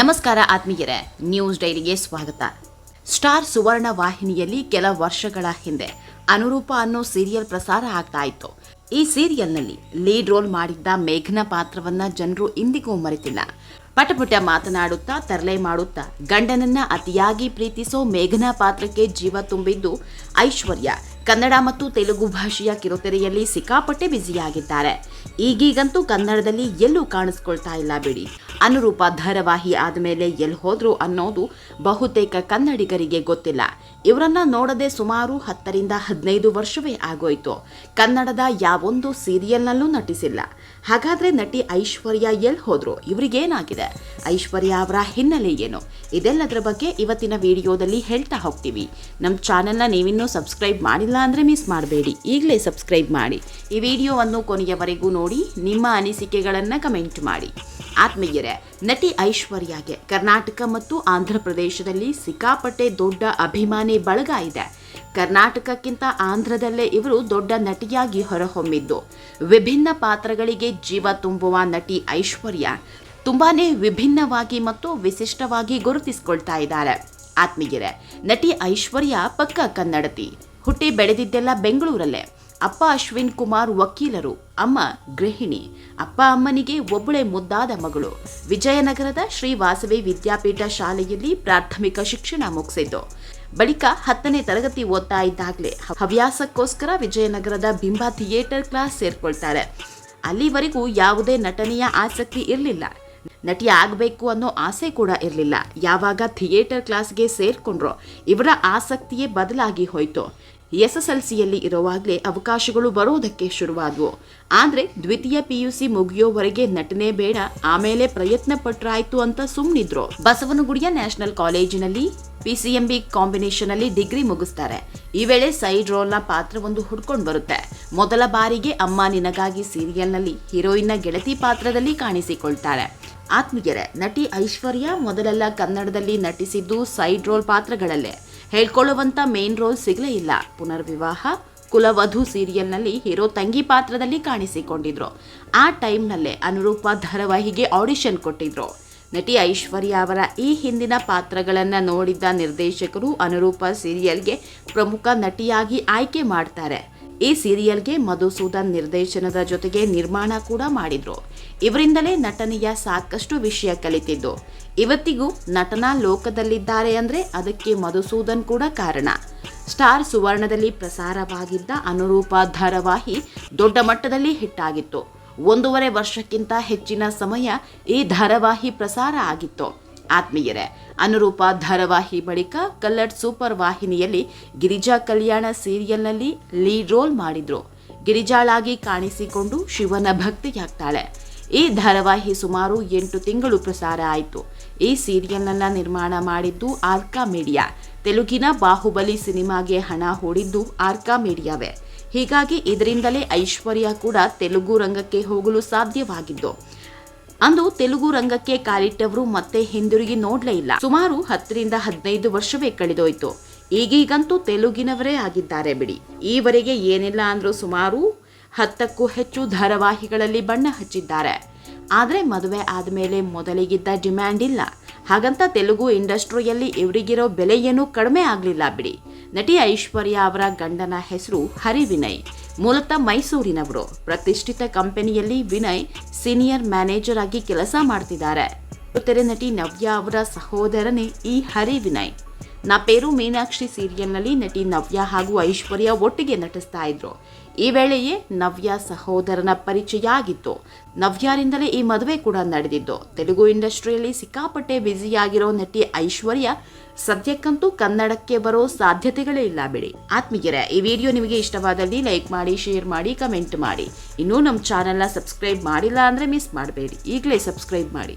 ನಮಸ್ಕಾರ ಆತ್ಮೀಯರೇ, ನ್ಯೂಸ್ ಡೈರಿಗೆ ಸ್ವಾಗತ. ಸ್ಟಾರ್ ಸುವರ್ಣ ವಾಹಿನಿಯಲ್ಲಿ ಕೆಲ ವರ್ಷಗಳ ಹಿಂದೆ ಅನುರೂಪ ಅನ್ನೋ ಸೀರಿಯಲ್ ಪ್ರಸಾರ ಆಗ್ತಾ ಇತ್ತು. ಈ ಸೀರಿಯಲ್ನಲ್ಲಿ ಲೀಡ್ ರೋಲ್ ಮಾಡಿದ್ದ ಮೇಘನ ಪಾತ್ರವನ್ನ ಜನರು ಇಂದಿಗೂ ಮರೆತಿಲ್ಲ. ಪಟಪಟ ಮಾತನಾಡುತ್ತಾ ತರಲೆ ಮಾಡುತ್ತಾ ಗಂಡನನ್ನ ಅತಿಯಾಗಿ ಪ್ರೀತಿಸೋ ಮೇಘನಾ ಪಾತ್ರಕ್ಕೆ ಜೀವ ತುಂಬಿದ್ದು ಐಶ್ವರ್ಯ. ಕನ್ನಡ ಮತ್ತು ತೆಲುಗು ಭಾಷೆಯ ಕಿರುತೆರೆಯಲ್ಲಿ ಸಿಕ್ಕಾಪಟ್ಟೆ ಬ್ಯುಸಿಯಾಗಿದ್ದಾರೆ. ಈಗೀಗಂತೂ ಕನ್ನಡದಲ್ಲಿ ಎಲ್ಲೂ ಕಾಣಿಸ್ಕೊಳ್ತಾ ಇಲ್ಲ ಬಿಡಿ. ಅನುರೂಪ ಧಾರಾವಾಹಿ ಆದಮೇಲೆ ಎಲ್ಲಿ ಹೋದ್ರು ಅನ್ನೋದು ಬಹುತೇಕ ಕನ್ನಡಿಗರಿಗೆ ಗೊತ್ತಿಲ್ಲ. ಇವರನ್ನ ನೋಡದೆ ಸುಮಾರು ಹತ್ತರಿಂದ ಹದಿನೈದು ವರ್ಷವೇ ಆಗೋಯ್ತು. ಕನ್ನಡದ ಯಾವೊಂದು ಸೀರಿಯಲ್ನಲ್ಲೂ ನಟಿಸಿಲ್ಲ. ಹಾಗಾದ್ರೆ ನಟಿ ಐಶ್ವರ್ಯ ಎಲ್ಲಿ ಹೋದ್ರು? ಇವರಿಗೇನಾಗಿದೆ? ಐಶ್ವರ್ಯ ಅವರ ಹಿನ್ನೆಲೆ ಏನು ಇದೆಲ್ಲದರ ಬಗ್ಗೆ ಇವತ್ತಿನ ವಿಡಿಯೋದಲ್ಲಿ ಹೇಳ್ತಾ ಹೋಗ್ತೀವಿ. ನಮ್ಮ ಚಾನೆಲ್ನ ನೀವಿನ್ನೂ ಸಬ್ಸ್ಕ್ರೈಬ್ ಮಾಡಿಲ್ಲ ಅಂದರೆ ಮಿಸ್ ಮಾಡಬೇಡಿ. ಈಗಲೇ ಸಬ್ಸ್ಕ್ರೈಬ್ ಮಾಡಿ. ಈ ವಿಡಿಯೋವನ್ನು ಕೊನೆಯವರೆಗೂ ನೋಡಿ, ನಿಮ್ಮ ಅನಿಸಿಕೆಗಳನ್ನು ಕಮೆಂಟ್ ಮಾಡಿ. ಆತ್ಮೀಯರೇ, ನಟಿ ಐಶ್ವರ್ಯಾಗೆ ಕರ್ನಾಟಕ ಮತ್ತು ಆಂಧ್ರ ಪ್ರದೇಶದಲ್ಲಿ ಸಿಕ್ಕಾಪಟ್ಟೆ ದೊಡ್ಡ ಅಭಿಮಾನಿ ಬಳಗ ಇದೆ ಕರ್ನಾಟಕಕ್ಕಿಂತ ಆಂಧ್ರದಲ್ಲೇ ಇವರು ದೊಡ್ಡ ನಟಿಯಾಗಿ ಹೊರಹೊಮ್ಮಿದ್ದು. ವಿಭಿನ್ನ ಪಾತ್ರಗಳಿಗೆ ಜೀವ ತುಂಬುವ ನಟಿ ಐಶ್ವರ್ಯ ತುಂಬಾನೇ ವಿಭಿನ್ನವಾಗಿ ಮತ್ತು ವಿಶಿಷ್ಟವಾಗಿ ಗುರುತಿಸಿಕೊಳ್ತಾ ಇದ್ದಾರೆ. ಆತ್ಮೀಯರೇ, ನಟಿ ಐಶ್ವರ್ಯ ಪಕ್ಕ ಕನ್ನಡತಿ. ಹುಟ್ಟಿ ಬೆಳೆದಿದ್ದೆಲ್ಲ ಬೆಂಗಳೂರಲ್ಲೇ. ಅಪ್ಪ ಅಶ್ವಿನ್ ಕುಮಾರ್ ವಕೀಲರು, ಅಮ್ಮ ಗೃಹಿಣಿ. ಅಪ್ಪ ಅಮ್ಮನಿಗೆ ಒಬ್ಬಳೆ ಮುದ್ದಾದ ಮಗಳು. ವಿಜಯನಗರದ ಶ್ರೀ ವಾಸವಿ ವಿದ್ಯಾಪೀಠ ಶಾಲೆಯಲ್ಲಿ ಪ್ರಾಥಮಿಕ ಶಿಕ್ಷಣ ಮುಗಿಸಿದ್ದು. ಬಳಿಕ ಹತ್ತನೇ ತರಗತಿ ಓದ್ತಾ ಇದ್ದಾಗಲೇ ಹವ್ಯಾಸಕ್ಕೋಸ್ಕರ ವಿಜಯನಗರದ ಬಿಂಬ ಥಿಯೇಟರ್ ಕ್ಲಾಸ್ ಸೇರ್ಕೊಳ್ತಾರೆ. ಅಲ್ಲಿವರೆಗೂ ಯಾವುದೇ ನಟನೆಯ ಆಸಕ್ತಿ ಇರಲಿಲ್ಲ. ನಟಿ ಆಗಬೇಕು ಅನ್ನೋ ಆಸೆ ಕೂಡ ಇರಲಿಲ್ಲ. ಯಾವಾಗ ಥಿಯೇಟರ್ ಕ್ಲಾಸ್ಗೆ ಸೇರ್ಕೊಂಡ್ರೋ ಇವರ ಆಸಕ್ತಿಯೇ ಬದಲಾಗಿ ಹೋಯಿತು. ಎಸ್ ಎಸ್ ಎಲ್ ಸಿಯಲ್ಲಿ ಇರುವಾಗಲೇ ಅವಕಾಶಗಳು ಬರೋದಕ್ಕೆ ಶುರುವಾದವು. ಆದರೆ ದ್ವಿತೀಯ ಪಿ ಯು ಸಿ ಮುಗಿಯೋವರೆಗೆ ನಟನೆ ಬೇಡ, ಆಮೇಲೆ ಪ್ರಯತ್ನ ಪಟ್ರಾಯ್ತು ಅಂತ ಸುಮ್ಮನಿದ್ರು ಬಸವನಗುಡಿಯ ನ್ಯಾಷನಲ್ ಕಾಲೇಜಿನಲ್ಲಿ ಪಿ ಸಿ ಕಾಂಬಿನೇಷನ್ ಅಲ್ಲಿ ಡಿಗ್ರಿ ಮುಗಿಸ್ತಾರೆ. ಈ ವೇಳೆ ಸೈಡ್ ರೋಲ್ನ ಪಾತ್ರವೊಂದು ಹುಡ್ಕೊಂಡು ಬರುತ್ತೆ. ಮೊದಲ ಬಾರಿಗೆ ಅಮ್ಮ ನಿನಗಾಗಿ ಸೀರಿಯಲ್ನಲ್ಲಿ ಹೀರೋಯಿನ್ನ ಗೆಳತಿ ಪಾತ್ರದಲ್ಲಿ ಕಾಣಿಸಿಕೊಳ್ತಾರೆ. ಆತ್ಮೀಯರೇ, ನಟಿ ಐಶ್ವರ್ಯ ಮೊದಲೆಲ್ಲ ಕನ್ನಡದಲ್ಲಿ ನಟಿಸಿದ್ದು ಸೈಡ್ ರೋಲ್ ಪಾತ್ರಗಳಲ್ಲೇ. ಹೇಳ್ಕೊಳ್ಳುವಂಥ ಮೇನ್ ರೋಲ್ ಸಿಗಲೇ ಇಲ್ಲ. ಪುನರ್ವಿವಾಹ, ಕುಲವಧು ಸೀರಿಯಲ್ನಲ್ಲಿ ಹೀರೋ ತಂಗಿ ಪಾತ್ರದಲ್ಲಿ ಕಾಣಿಸಿಕೊಂಡಿದ್ರು. ಆ ಟೈಮ್ನಲ್ಲೇ ಅನುರೂಪ ಧಾರಾವಾಹಿಗೆ ಆಡಿಷನ್ ಕೊಟ್ಟಿದ್ರು. ನಟಿ ಐಶ್ವರ್ಯ ಅವರ ಈ ಹಿಂದಿನ ಪಾತ್ರಗಳನ್ನು ನೋಡಿದ್ದ ನಿರ್ದೇಶಕರು ಅನುರೂಪ ಸೀರಿಯಲ್ಗೆ ಪ್ರಮುಖ ನಟಿಯಾಗಿ ಆಯ್ಕೆ ಮಾಡ್ತಾರೆ. ಈ ಸೀರಿಯಲ್ಗೆ ಮಧುಸೂದನ್ ನಿರ್ದೇಶನದ ಜೊತೆಗೆ ನಿರ್ಮಾಣ ಕೂಡ ಮಾಡಿದ್ರು. ಇವರಿಂದಲೇ ನಟನೆಯ ಸಾಕಷ್ಟು ವಿಷಯ ಕಲಿತಿದ್ದು. ಇವತ್ತಿಗೂ ನಟನಾ ಲೋಕದಲ್ಲಿದ್ದಾರೆ ಅಂದ್ರೆ ಅದಕ್ಕೆ ಮಧುಸೂದನ್ ಕೂಡ ಕಾರಣ. ಸ್ಟಾರ್ ಸುವರ್ಣದಲ್ಲಿ ಪ್ರಸಾರವಾಗಿದ್ದ ಅನುರೂಪ ಧಾರಾವಾಹಿ ದೊಡ್ಡ ಮಟ್ಟದಲ್ಲಿ ಹಿಟ್ಟಾಗಿತ್ತು ಒಂದೂವರೆ ವರ್ಷಕ್ಕಿಂತ ಹೆಚ್ಚಿನ ಸಮಯ ಈ ಧಾರಾವಾಹಿ ಪ್ರಸಾರ ಆಗಿತ್ತು. ಆತ್ಮೀಯರೇ, ಅನುರೂಪ ಧಾರಾವಾಹಿ ಬಳಿಕ ಕಲ್ಲಡ್ ಸೂಪರ್ ವಾಹಿನಿಯಲ್ಲಿ ಗಿರಿಜಾ ಕಲ್ಯಾಣ ಸೀರಿಯಲ್ನಲ್ಲಿ ಲೀಡ್ ರೋಲ್ ಮಾಡಿದ್ರು. ಗಿರಿಜಾಳಾಗಿ ಕಾಣಿಸಿಕೊಂಡು ಶಿವನ ಭಕ್ತಿಯಾಗ್ತಾಳೆ. ಈ ಧಾರಾವಾಹಿ ಸುಮಾರು ಎಂಟು ತಿಂಗಳು ಪ್ರಸಾರ ಆಯಿತು. ಈ ಸೀರಿಯಲ್ನನ್ನು ನಿರ್ಮಾಣ ಮಾಡಿದ್ದು ಆರ್ಕಾ ಮೀಡಿಯಾ. ತೆಲುಗಿನ ಬಾಹುಬಲಿ ಸಿನಿಮಾಗೆ ಹಣ ಹೂಡಿದ್ದು ಆರ್ಕಾ ಮೀಡಿಯಾವೇ. ಹೀಗಾಗಿ ಇದರಿಂದಲೇ ಐಶ್ವರ್ಯ ಕೂಡ ತೆಲುಗು ರಂಗಕ್ಕೆ ಹೋಗಲು ಸಾಧ್ಯವಾಗಿದ್ದು ಅಂದು ತೆಲುಗು ರಂಗಕ್ಕೆ ಕಾಲಿಟ್ಟವರು ಮತ್ತೆ ಹಿಂದಿರುಗಿ ನೋಡ್ಲೇ ಇಲ್ಲ. ಸುಮಾರು ಹತ್ತರಿಂದ ಹದಿನೈದು ವರ್ಷವೇ ಕಳೆದೋಯ್ತು. ಈಗೀಗಂತೂ ತೆಲುಗಿನವರೇ ಆಗಿದ್ದಾರೆ ಬಿಡಿ. ಈವರೆಗೆ ಏನಿಲ್ಲ ಅಂದ್ರೂ ಸುಮಾರು ಹತ್ತಕ್ಕೂ ಹೆಚ್ಚು ಧಾರಾವಾಹಿಗಳಲ್ಲಿ ಬಣ್ಣ ಹಚ್ಚಿದ್ದಾರೆ. ಆದರೆ ಮದುವೆ ಆದಮೇಲೆ ಮೊದಲಿಗಿದ್ದ ಡಿಮ್ಯಾಂಡ್ ಇಲ್ಲ. ಹಾಗಂತ ತೆಲುಗು ಇಂಡಸ್ಟ್ರಿಯಲ್ಲಿ ಇವರಿಗಿರೋ ಬೆಲೆ ಏನೂ ಕಡಿಮೆ ಆಗಲಿಲ್ಲ ಬಿಡಿ. ನಟಿ ಐಶ್ವರ್ಯ ಅವರ ಗಂಡನ ಹೆಸರು ಹರಿ ವಿನಯ್. ಮೂಲತಃ ಮೈಸೂರಿನವರು. ಪ್ರತಿಷ್ಠಿತ ಕಂಪನಿಯಲ್ಲಿ ವಿನಯ್ ಸೀನಿಯರ್ ಮ್ಯಾನೇಜರ್ ಆಗಿ ಕೆಲಸ ಮಾಡ್ತಿದ್ದಾರೆ. ತೆರೆ ನಟಿ ನವ್ಯಾ ಅವರ ಸಹೋದರನೇ ಈ ಹರಿ ವಿನಯ್. ನಾ ಪೇರು ಮೀನಾಕ್ಷಿ ಸೀರಿಯಲ್ನಲ್ಲಿ ನಟಿ ನವ್ಯ ಹಾಗೂ ಐಶ್ವರ್ಯ ಒಟ್ಟಿಗೆ ನಟಿಸ್ತಾ ಇದ್ರು. ಈ ವೇಳೆಯೇ ನವ್ಯ ಸಹೋದರನ ಪರಿಚಯ ಆಗಿತ್ತು ನವ್ಯಾರಿಂದಲೇ ಈ ಮದುವೆ ಕೂಡ ನಡೆದಿದ್ದು. ತೆಲುಗು ಇಂಡಸ್ಟ್ರಿಯಲ್ಲಿ ಸಿಕ್ಕಾಪಟ್ಟೆ ಬ್ಯುಸಿಯಾಗಿರೋ ನಟಿ ಐಶ್ವರ್ಯ ಸದ್ಯಕ್ಕಂತೂ ಕನ್ನಡಕ್ಕೆ ಬರೋ ಸಾಧ್ಯತೆಗಳೇ ಇಲ್ಲ ಬಿಡಿ. ಆತ್ಮೀಯರೇ, ಈ ವಿಡಿಯೋ ನಿಮಗೆ ಇಷ್ಟವಾದಲ್ಲಿ ಲೈಕ್ ಮಾಡಿ, ಶೇರ್ ಮಾಡಿ, ಕಮೆಂಟ್ ಮಾಡಿ. ಇನ್ನೂ ನಮ್ಮ ಚಾನೆಲ್ನ ಸಬ್ಸ್ಕ್ರೈಬ್ ಮಾಡಿಲ್ಲ ಅಂದರೆ ಮಿಸ್ ಮಾಡಬೇಡಿ. ಈಗಲೇ ಸಬ್ಸ್ಕ್ರೈಬ್ ಮಾಡಿ.